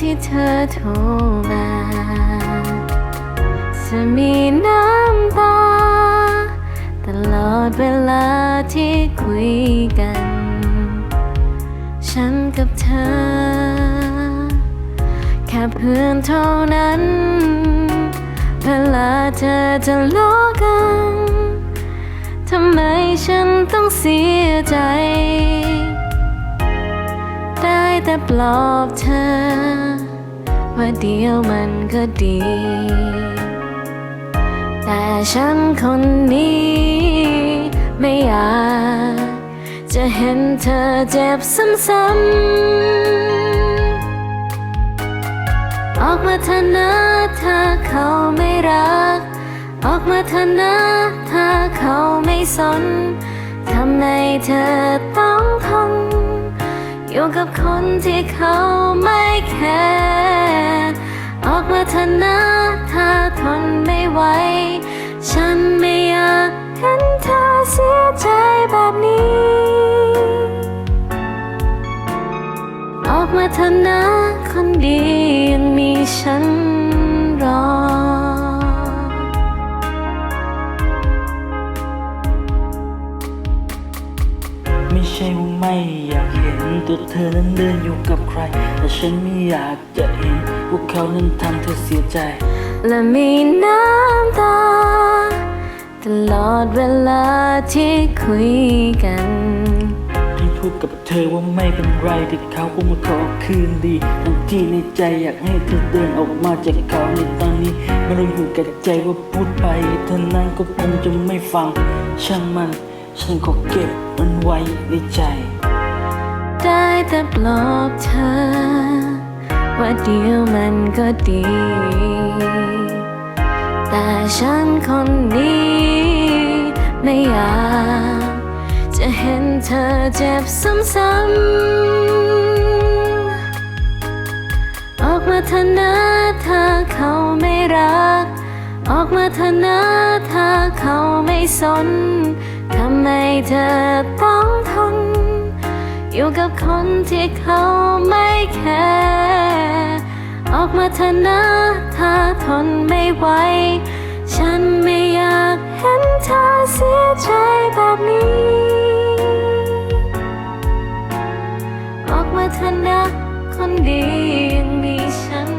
ที่เธอโทรมาจะมีน้ำตา ตลอดเวลาที่คุยกัน ฉันกับเธอ แค่เพื่อนเท่านั้น เวลาเธอจะล้อกัน ทำไมฉันต้องเสียใจ ปลอบเธอ ว่าเดียวมันก็ดี แต่ฉันคนนี้ ไม่อยาก จะเห็นเธอเจ็บซ้ำๆออกมาเถอะนะถ้าเขาไม่รัก ออกมาเถอะนะถ้าเขาไม่สนทำไมเธอต้อง อยู่กับคนที่เขาไม่แคร์ออกมาเถอะนะถ้าทนไม่ไหว ฉันไม่อยากเห็นเธอเสียใจแบบนี้ ออกมาเถอะนะคนดียังมีฉัน ไม่ใช่ว่าไม่อยากเห็นตัวเธอนั้นเดินอยู่กับใคร แต่ฉันไม่อยากจะเห็นพวกเขานั้นทำเธอเสียใจ และมีน้ำตา ตลอดเวลาที่คุยกันให้พูดกับเธอว่าไม่เป็นไรที่เขาคงมาขอคืนดีทั้งที่ในใจอยากให้เธอเดินออกมาจากเขาในตอนนี้ไม่รู้อยู่กับใจว่าพูดไปเธอนั้นก็คงจะไม่ฟังช่างมัน ฉันก็เก็บมันไว้ในใจ ได้แต่ปลอบเธอ ว่าเดียวมันก็ดี แต่ฉันคนนี้ ไม่อยากจะเห็นเธอเจ็บซ้ำๆ ออกมาเถอะนะถ้าเขาไม่รัก ออกมาเถอะนะถ้าเขาไม่สน ไมเธอต้องทน อยู่กับคนที่เขาไม่แคร์ออกมาเถอะนะถ้าทนไม่ไหว ฉันไม่อยากเห็นเธอเสียใจแบบนี้ ออกมาเถอะนะคนดีอย่างมีฉัน